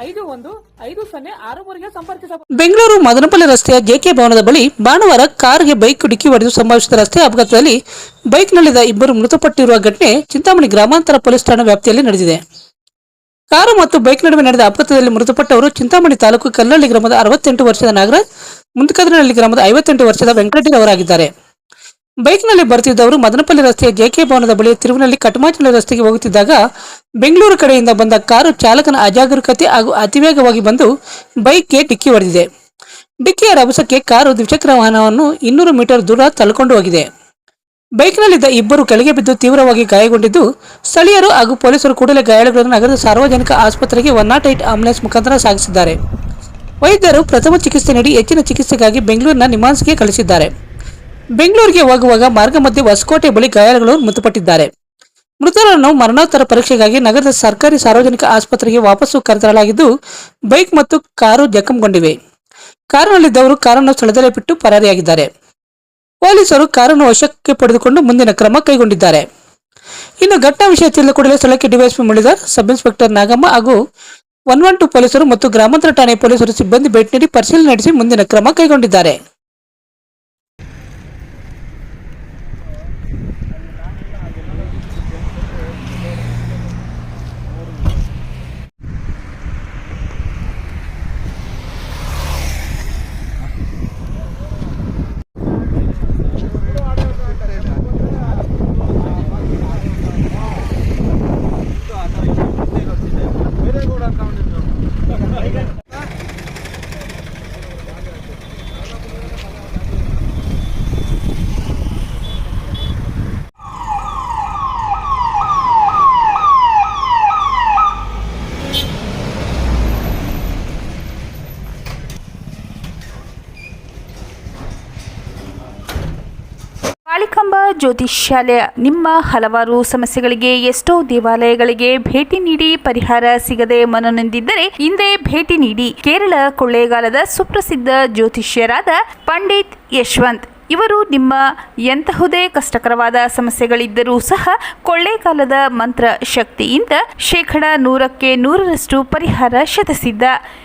ಐದು ಒಂದು ಐದು ಸೊನ್ನೆ ಆರು ಮೂರಿಗೆ ಬೆಂಗಳೂರು ಮದನಪಲ್ಲಿ ರಸ್ತೆಯ ಜೆಕೆ ಭವನದ ಬಳಿ ಭಾನುವಾರ ಕಾರ್ಗೆ ಬೈಕ್ ಡಿಕ್ಕಿ ಹೊಡೆದು ಸಂಭವಿಸಿದ ರಸ್ತೆ ಅಪಘಾತದಲ್ಲಿ ಬೈಕ್ನಲ್ಲಿದ್ದ ಇಬ್ಬರು ಮೃತಪಟ್ಟಿರುವ ಘಟನೆ ಚಿಂತಾಮಣಿ ಗ್ರಾಮಾಂತರ ಪೊಲೀಸ್ ಠಾಣಾ ವ್ಯಾಪ್ತಿಯಲ್ಲಿ ನಡೆದಿದೆ. ಕಾರು ಮತ್ತು ಬೈಕ್ ನಡುವೆ ನಡೆದ ಅಪಘಾತದಲ್ಲಿ ಮೃತಪಟ್ಟವರು ಚಿಂತಾಮಣಿ ತಾಲೂಕು ಕಲ್ಲಳ್ಳಿ ಗ್ರಾಮದ ಅರವತ್ತೆಂಟು ವರ್ಷದ ನಾಗರಾಜ್, ಮುಂದಕದನಹಳ್ಳಿ ಗ್ರಾಮದ ಐವತ್ತೆಂಟು ವರ್ಷದ ವೆಂಕಟರೆಡ್ಡಿ ಅವರಾಗಿದ್ದಾರೆ. ಬೈಕ್ನಲ್ಲಿ ಬರುತ್ತಿದ್ದವರು ಮದನಪಲ್ಲಿ ರಸ್ತೆಯ ಜೆಕೆ ಭವನದ ಬಳಿ ತಿರುವಿನಲ್ಲಿ ಕಟಮಾಚಲ ರಸ್ತೆಗೆ ಹೋಗುತ್ತಿದ್ದಾಗ ಬೆಂಗಳೂರು ಕಡೆಯಿಂದ ಬಂದ ಕಾರು ಚಾಲಕನ ಅಜಾಗರೂಕತೆ ಹಾಗೂ ಅತಿವೇಗವಾಗಿ ಬಂದು ಬೈಕ್ಗೆ ಡಿಕ್ಕಿ ಹೊಡೆದಿದೆ. ಡಿಕ್ಕಿಯ ರಭಸಕ್ಕೆ ಕಾರು ದ್ವಿಚಕ್ರ ವಾಹನವನ್ನು ಇನ್ನೂರು ಮೀಟರ್ ದೂರ ತಳ್ಳಿಕೊಂಡು ಹೋಗಿದೆ. ಬೈಕ್ನಲ್ಲಿದ್ದ ಇಬ್ಬರು ಕೆಳಗೆ ಬಿದ್ದು ತೀವ್ರವಾಗಿ ಗಾಯಗೊಂಡಿದ್ದು ಸ್ಥಳೀಯರು ಹಾಗೂ ಪೊಲೀಸರು ಕೂಡಲೇ ಗಾಯಾಳುಗಳನ್ನು ನಗರದ ಸಾರ್ವಜನಿಕ ಆಸ್ಪತ್ರೆಗೆ ಒನ್ ನಾಟ್ ಏಟ್ ಆಂಬುಲೆನ್ಸ್ ಮುಖಾಂತರ ಸಾಗಿಸಿದ್ದಾರೆ. ವೈದ್ಯರು ಪ್ರಥಮ ಚಿಕಿತ್ಸೆ ನೀಡಿ ಹೆಚ್ಚಿನ ಚಿಕಿತ್ಸೆಗಾಗಿ ಬೆಂಗಳೂರಿನ ನಿಮಾನ್ಸ್ಗೆ ಕಳಿಸಿದ್ದಾರೆ. ಬೆಂಗಳೂರಿಗೆ ಹೋಗುವಾಗ ಮಾರ್ಗ ಮಧ್ಯೆ ಹೊಸಕೋಟೆ ಬಳಿ ಗಾಯಾಳುಗಳು ಮೃತಪಟ್ಟಿದ್ದಾರೆ. ಮೃತರನ್ನು ಮರಣೋತ್ತರ ಪರೀಕ್ಷೆಗಾಗಿ ನಗರದ ಸರ್ಕಾರಿ ಸಾರ್ವಜನಿಕ ಆಸ್ಪತ್ರೆಗೆ ವಾಪಸ್ಸು ಕರೆತರಲಾಗಿದ್ದು, ಬೈಕ್ ಮತ್ತು ಕಾರು ಜಖಂಗೊಂಡಿವೆ. ಕಾರಿನಲ್ಲಿದ್ದವರು ಕಾರನ್ನು ಸ್ಥಳದಲ್ಲೇ ಬಿಟ್ಟು ಪರಾರಿಯಾಗಿದ್ದಾರೆ. ಪೊಲೀಸರು ಕಾರನ್ನು ವಶಕ್ಕೆ ಪಡೆದುಕೊಂಡು ಮುಂದಿನ ಕ್ರಮ ಕೈಗೊಂಡಿದ್ದಾರೆ. ಇನ್ನು ಘಟನಾ ವಿಷಯ ತಿಳಿದ ಕೂಡಲೇ ಸ್ಥಳಕ್ಕೆ DYSP Mulidar sub inspector Nagamma ಹಾಗೂ ಒನ್ ಒನ್ ಟು ಪೊಲೀಸರು ಮತ್ತು ಗ್ರಾಮಾಂತರ ಠಾಣೆ ಪೊಲೀಸರು ಸಿಬ್ಬಂದಿ ಭೇಟಿ ನೀಡಿ ಪರಿಶೀಲನೆ ನಡೆಸಿ ಮುಂದಿನ ಕ್ರಮ ಕೈಗೊಂಡಿದ್ದಾರೆ. ಕಾಳಿಕಾಂಬ ಜ್ಯೋತಿಷ್ಯಾಲಯ ನಿಮ್ಮ ಹಲವಾರು ಸಮಸ್ಯೆಗಳಿಗೆ ಎಷ್ಟೋ ದೇವಾಲಯಗಳಿಗೆ ಭೇಟಿ ನೀಡಿ ಪರಿಹಾರ ಸಿಗದೆ ಮನನೊಂದಿದ್ದರೆ ಹಿಂದೆ ಭೇಟಿ ನೀಡಿ. ಕೇರಳ ಕೊಳ್ಳೇಗಾಲದ ಸುಪ್ರಸಿದ್ಧ ಜ್ಯೋತಿಷ್ಯರಾದ ಪಂಡಿತ್ ಯಶವಂತ್. ಇವರು ನಿಮ್ಮ ಎಂತಹುದೇ ಕಷ್ಟಕರವಾದ ಸಮಸ್ಯೆಗಳಿದ್ದರೂ ಸಹ ಕೊಳ್ಳೇಗಾಲದ ಮಂತ್ರ ಶಕ್ತಿಯಿಂದ ಶೇಕಡ ನೂರಕ್ಕೆ ನೂರರಷ್ಟು ಪರಿಹಾರ ಶತಸಿದ್ಧ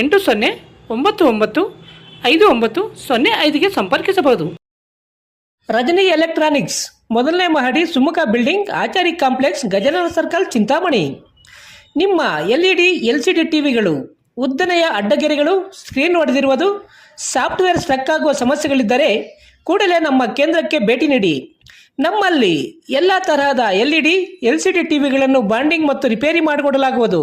ಎಂಟು ಸೊನ್ನೆ ಒಂಬತ್ತು ಒಂಬತ್ತು ಐದು ಒಂಬತ್ತು ಸೊನ್ನೆ ಐದಿಗೆ ಸಂಪರ್ಕಿಸಬಹುದು. ರಜನಿ ಎಲೆಕ್ಟ್ರಾನಿಕ್ಸ್ ಮೊದಲನೇ ಮಹಡಿ Sumukha building Achari complex ಗಜನರ circle Chintamani. ನಿಮ್ಮ L E D L C D ಟಿವಿಗಳು, ಉದ್ದನೆಯ ಅಡ್ಡಗೆರೆಗಳು, ಸ್ಕ್ರೀನ್ ಹೊಡೆದಿರುವುದು ಸಾಫ್ಟ್ವೇರ್ ಸ್ಟ್ರಕ್ ಆಗುವ ಸಮಸ್ಯೆಗಳಿದ್ದರೆ ಕೂಡಲೇ ನಮ್ಮ ಕೇಂದ್ರಕ್ಕೆ ಭೇಟಿ ನೀಡಿ. ನಮ್ಮಲ್ಲಿ ಎಲ್ಲ ತರಹದ L E D L C D ಟಿವಿಗಳನ್ನು bonding ಮತ್ತು ರಿಪೇರಿ ಮಾಡಿಕೊಡಲಾಗುವುದು.